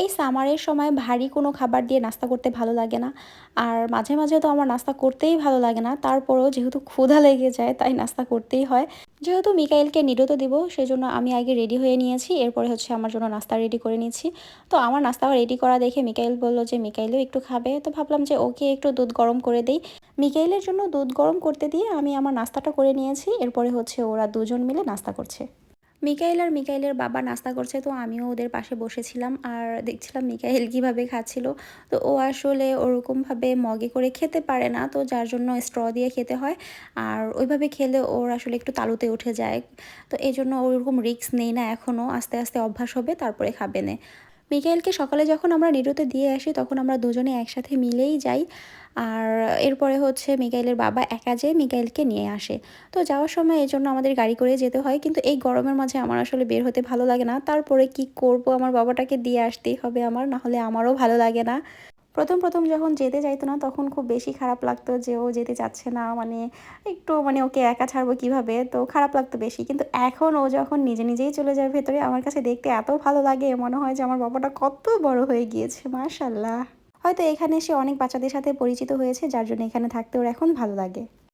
এই সামারের সময় ভারী কোনো খাবার দিয়ে নাস্তা করতে ভালো লাগে না। আর মাঝে মাঝে তো আমার নাস্তা করতেই ভালো লাগে না, তারপরেও যেহেতু ক্ষুধা লেগে যায়, তাই নাস্তা করতেই হয়। যেহেতু মিকাইলকে নিরত দিব সেই জন্য আমি আগে রেডি হয়ে নিয়েছি, এরপরে হচ্ছে আমার জন্য নাস্তা রেডি করে নিয়েছি তো আমার নাস্তা রেডি করা দেখে মিকাইল বলল যে, মিকাইলও একটু খাবে। তো ভাবলাম যে, ওকে একটু দুধ গরম করে দিই। মিকাইলের জন্য দুধ গরম করতে দিয়ে আমি আমার নাস্তাটা করে নিয়েছি, এরপরে হচ্ছে ওরা দুজন মিলে নাস্তা করছে। মিকাইল আর মিকাইলের বাবা নাস্তা করছে, তো আমিও ওদের পাশে বসেছিলাম আর দেখছিলাম মিকাইল কীভাবে খাচ্ছিল। তো ও আসলে ওরকমভাবে মগে করে খেতে পারে না, তো যার জন্য স্ট্র দিয়ে খেতে হয় আর ওইভাবে খেলে ওর আসলে একটু তালুতে উঠে যায়। তো এই জন্য ওরকম রিক্স নেই না এখনও, আস্তে আস্তে অভ্যাস হবে, তারপরে খাবে না। মিকাইলকে সকালে যখন আমরা নিরুতে দিয়ে আসি, তখন আমরা দুজনে একসাথে মিলেই যাই। আর এরপরে হচ্ছে মিকাইলের বাবা একা যেয়ে মিকাইলকে নিয়ে আসে। তো যাওয়ার সময় এই জন্য আমাদের গাড়ি করে যেতে হয়। কিন্তু এই গরমের মাঝে আমার আসলে বের হতে ভালো লাগে না। তারপরে কি করব? আমার বাবাটাকে দিয়ে আসতেই হবে আমার না হলে আমারও ভালো লাগে না। প্রথম প্রথম যখন যেতে চাইতো না, তখন খুব বেশি খারাপ লাগতো যে ও যেতে চাচ্ছে না মানে একটু মানে ওকে একা ছাড়বো কীভাবে? তো খারাপ লাগতো বেশি। কিন্তু এখন ও যখন নিজে নিজেই চলে যায় ভেতরে, আমার কাছে দেখতে এত ভালো লাগে, মনে হয় যে আমার বাবাটা কত বড় হয়ে গিয়েছে মাশাল্লাহ হয়তো এখানে সে অনেক বাচ্চাদের সাথে পরিচিত হয়েছে, যার জন্য এখানে থাকতে ওর এখন ভালো লাগে।